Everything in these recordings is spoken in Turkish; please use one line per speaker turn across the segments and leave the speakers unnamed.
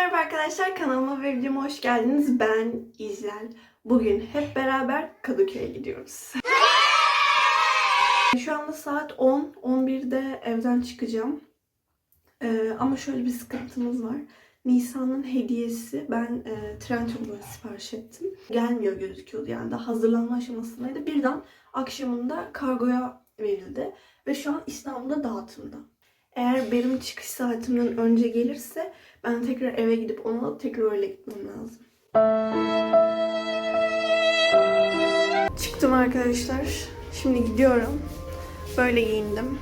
arkadaşlar kanalıma ve videoma hoş geldiniz. Ben İzel. Bugün hep beraber Kadıköy'e gidiyoruz. Şu anda saat 10. 11'de evden çıkacağım. Ee, ama şöyle bir sıkıntımız var. Nisan'ın hediyesi ben e, Trendyol'dan sipariş ettim. Gelmiyor gözüküyordu yani daha hazırlanma aşamasındaydı. Birden akşamında kargoya verildi. Ve şu an İstanbul'da dağıtımda. Eğer benim çıkış saatimden önce gelirse ben tekrar eve gidip onu alıp tekrar öyle gitmem lazım. Çıktım arkadaşlar. Şimdi gidiyorum. Böyle giyindim.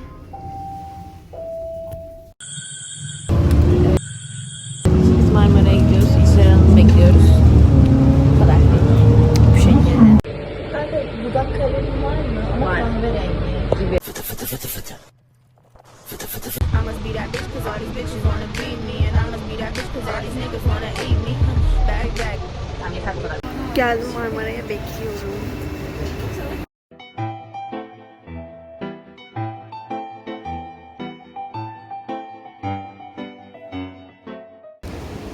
Biz Marmara'ya gidiyoruz. İsler Hanım'ı bekliyoruz. Bu kadar. Kanka dudak kalemim var mı? Ama kahverengi. Gibi.
I cause all these bitches wanna be me And I must be that bitch cause all these niggas wanna eat me Back, back.
Geldim Marmara'ya bekliyorum.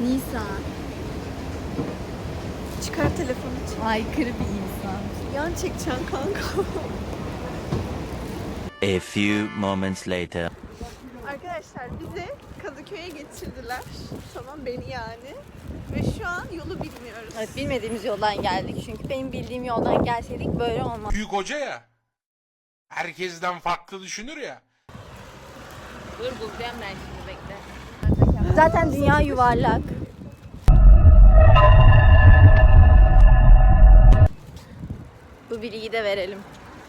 Nisan.
Çıkar telefonu. çık.
Aykırı bir insan.
Yan çekeceksin kanka.
A few moments later.
Arkadaşlar bizi Kadıköy'e getirdiler. Tamam beni yani. Ve şu an yolu bilmiyoruz.
Evet bilmediğimiz yoldan geldik. Çünkü benim bildiğim yoldan gelseydik böyle olmaz.
Büyük hoca ya. Herkesten farklı düşünür ya.
Dur bulacağım ben şimdi bekle. Zaten dünya yuvarlak. Bu bilgiyi de verelim.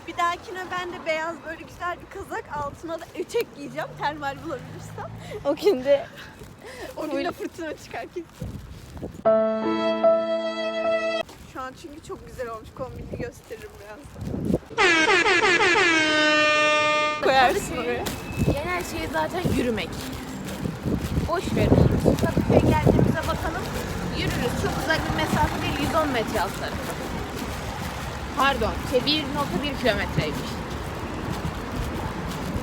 Bir dahakine ben de beyaz böyle güzel bir kazak altına da etek giyeceğim. Termal bulabilirsem.
O günde
O gün de fırtına çıkar kesin. Şu an çünkü çok güzel olmuş. Kombini gösteririm birazdan. Koyarsın oraya.
genel şey zaten yürümek. Boş ver onu. Kadıköy'e geldiğimizde bakalım. Yürürüz. Çok uzak bir mesafe değil. 110 metre alt tarafı. Pardon. Şey 1.1 kilometreymiş.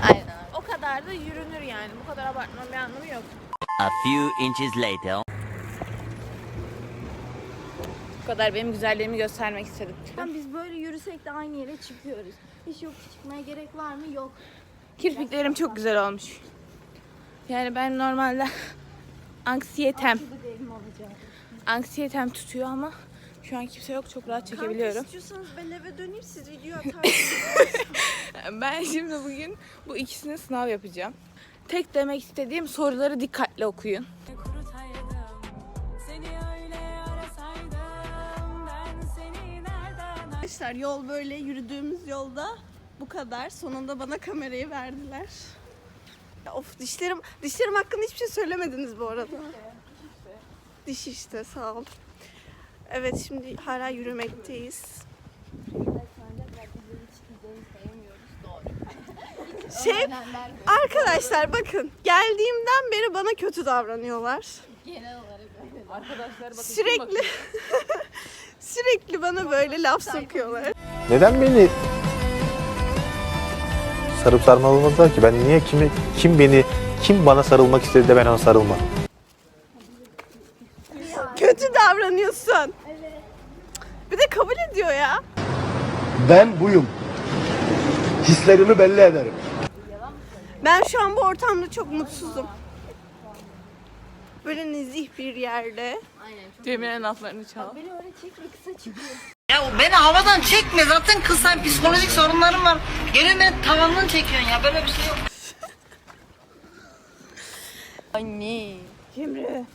Aynen. O kadar da yürünür yani. Bu kadar abartmanın bir anlamı yok.
A few inches later.
Bu kadar benim güzelliğimi göstermek istedim. Biz böyle yürüsek de aynı yere çıkıyoruz. Hiç yok çıkmaya gerek var mı? Yok.
Kirpiklerim çok güzel olmuş. Yani ben normalde anksiyetem, anksiyetem tutuyor ama şu an kimse yok çok rahat çekebiliyorum.
istiyorsanız ben eve döneyim siz video atarsınız.
Ben şimdi bugün bu ikisini sınav yapacağım. Tek demek istediğim soruları dikkatli okuyun.
Arkadaşlar yol böyle yürüdüğümüz yolda bu kadar. Sonunda bana kamerayı verdiler. Ya of dişlerim dişlerim hakkında hiçbir şey söylemediniz bu arada. Diş işte sağ ol. Evet şimdi hala yürümekteyiz. Şey arkadaşlar bakın geldiğimden beri bana kötü davranıyorlar.
Arkadaşlar bakın
Sürekli sürekli bana böyle laf sokuyorlar.
Neden beni sarıp sarmalamazlar ki? Ben niye kimi kim beni kim bana sarılmak istedi de ben ona sarılmam?
Kötü davranıyorsun. Bir de kabul ediyor ya.
Ben buyum. Hislerimi belli ederim.
Ben şu an bu ortamda çok mutsuzum. Böyle nezih bir yerde.
Cemile'nin laflarını çal.
Beni öyle çekme kısa çıkıyor.
Ya beni havadan çekme zaten kız sen psikolojik sorunlarım var. Gene beni tavandan çekiyorsun ya böyle bir şey yok.
Anne.
Cemre.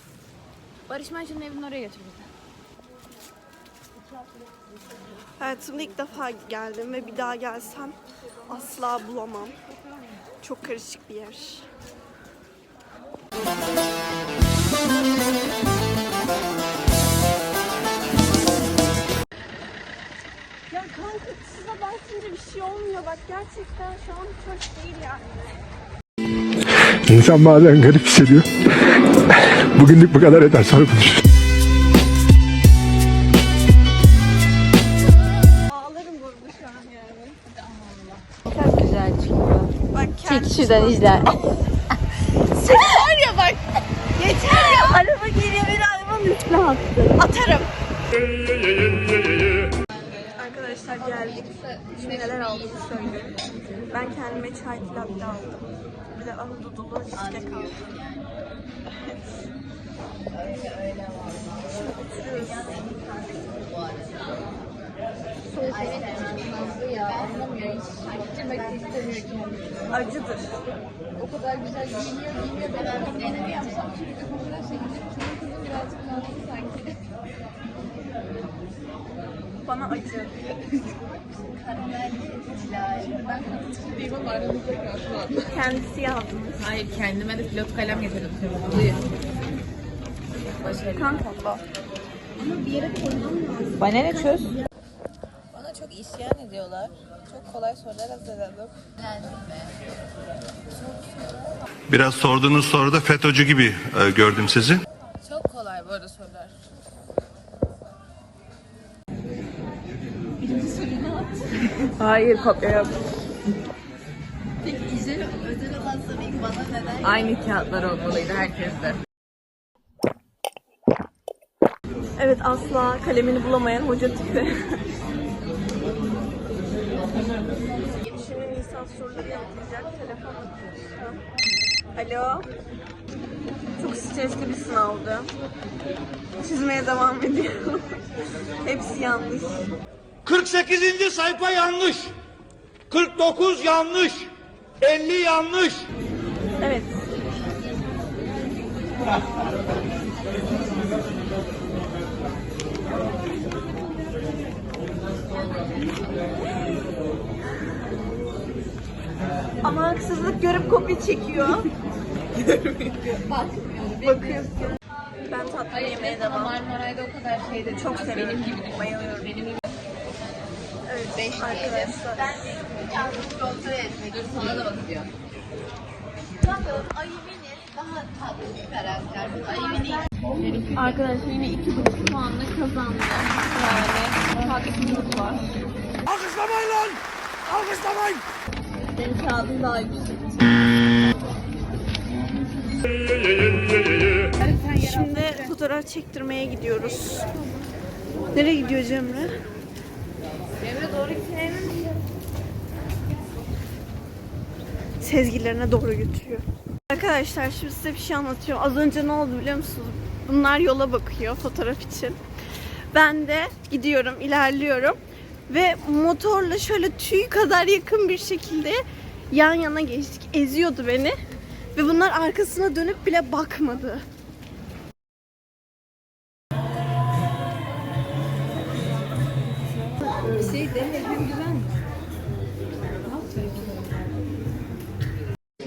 Barış Manço'nun evinin oraya götür bizi.
Hayatımda ilk defa geldim ve bir daha gelsem asla bulamam. Çok karışık bir yer. Ya kanka size basınca bir şey olmuyor. Bak gerçekten şu an hiç hoş değil yani.
İnsan bazen garip hissediyor. Bugünlük bu kadar yeter sonra konuşuruz.
Ağlarım burada şu an yani.
Çok güzel çıkıyor.
Bak
Çek şuradan izle.
var ya bak. Yeter ya.
Araba geliyor bir araba
üstüne attın. Atarım. Arkadaşlar geldik. Şimdi neler aldığımı söyleyeyim. Ben kendime çay latte aldım. Bir de ahududulu içecek aldım. Şimdi oturuyoruz. Acıdır.
O kadar güzel giyiniyor, giyiniyor. Ben bir deneme yapsam çünkü o kadar şey Senin kızın birazcık nazlı sanki.
Bana acı. Kendisi yazmış.
Hayır kendime de pilot kalem getirdim. Kırmızılıyı.
Kanka.
Bana ne çöz? Bana çok isyan ediyorlar. Çok kolay sorular hazırladım.
Biraz sorduğunuz soruda FETÖ'cü gibi e, gördüm sizi.
Çok kolay bu arada sorular. Hayır kopya yok. Aynı kağıtlar olmalıydı herkeste.
Evet asla kalemini bulamayan hoca tipi. Şimdi Nisan soruları yanıtlayacak. Telefon. Alo. Çok stresli bir sınavdı. Çizmeye devam ediyor. Hepsi yanlış.
48. sayfa yanlış. 49 yanlış. 50 yanlış.
Evet. Ama haksızlık görüp kopya çekiyor. Bakıyorsun. Ben tatlı yemeye devam.
Marmaray'da o kadar şeyde
Çok severim.
benim gibi bayılıyorum. Benim gibi.
Evet, arkadaşlar.
Kontrol etmek. Dur sana da bakıyor.
Arkadaşlar yine iki buçuk puanla kazandı. Yani haksızlık var.
Alkışlamayın lan. Alkışlamayın.
Benim kağıdım daha yüksek. Şimdi fotoğraf çektirmeye gidiyoruz. Nereye gidiyor Cemre?
Emre doğru gitmeyelim.
Sezgilerine doğru götürüyor. Arkadaşlar şimdi size bir şey anlatıyorum. Az önce ne oldu biliyor musunuz? Bunlar yola bakıyor fotoğraf için. Ben de gidiyorum, ilerliyorum. Ve motorla şöyle tüy kadar yakın bir şekilde yan yana geçtik. Eziyordu beni. Ve bunlar arkasına dönüp bile bakmadı.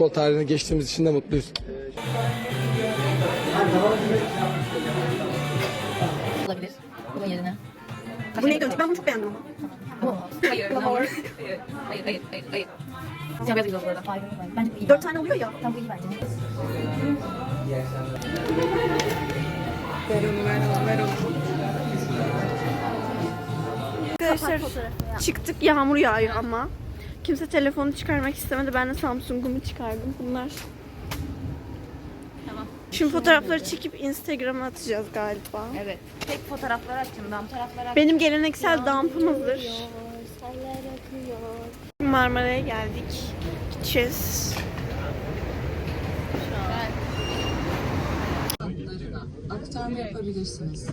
Futbol tarihine geçtiğimiz için de mutluyuz.
Olabilir. Bunun yerine.
Bu neydi önce? Ben bunu çok beğendim ama.
Hayır. Hayır. Hayır. Hayır. Hayır. Hayır. Siyah beyaz güzel bu arada. Hayır. Bence bu iyi.
Dört tane oluyor ya.
Tam bu iyi bence.
Arkadaşlar çıktık yağmur yağıyor ama. Kimse telefonu çıkarmak istemedi. Ben de Samsung'umu çıkardım. Bunlar.
Tamam.
Şimdi fotoğrafları çekip Instagram'a atacağız galiba.
Evet. Tek fotoğrafları açın. Dam tarafları
Benim geleneksel dampımızdır. Marmara'ya geldik. Gideceğiz.
aktarma yapabilirsiniz.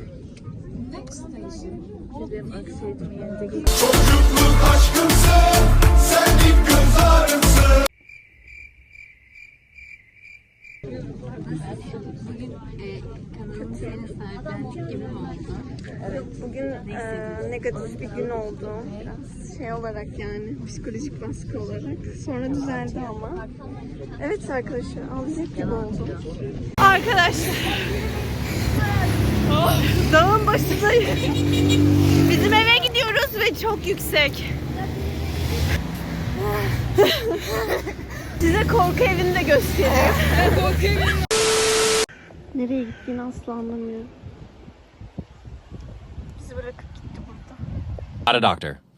Bugün e, negatif bir gün oldu. Biraz şey olarak yani psikolojik baskı olarak. Sonra düzeldi ama. Evet arkadaşlar ağlayacak gibi oldu. Arkadaşlar. Oh, Dağın başındayız. Bizim eve gidiyoruz ve çok yüksek. Size korku evini de göstereyim. korku evini. Nereye gittiğini asla anlamıyorum. Bizi bırakıp gitti burada.
Not a doctor.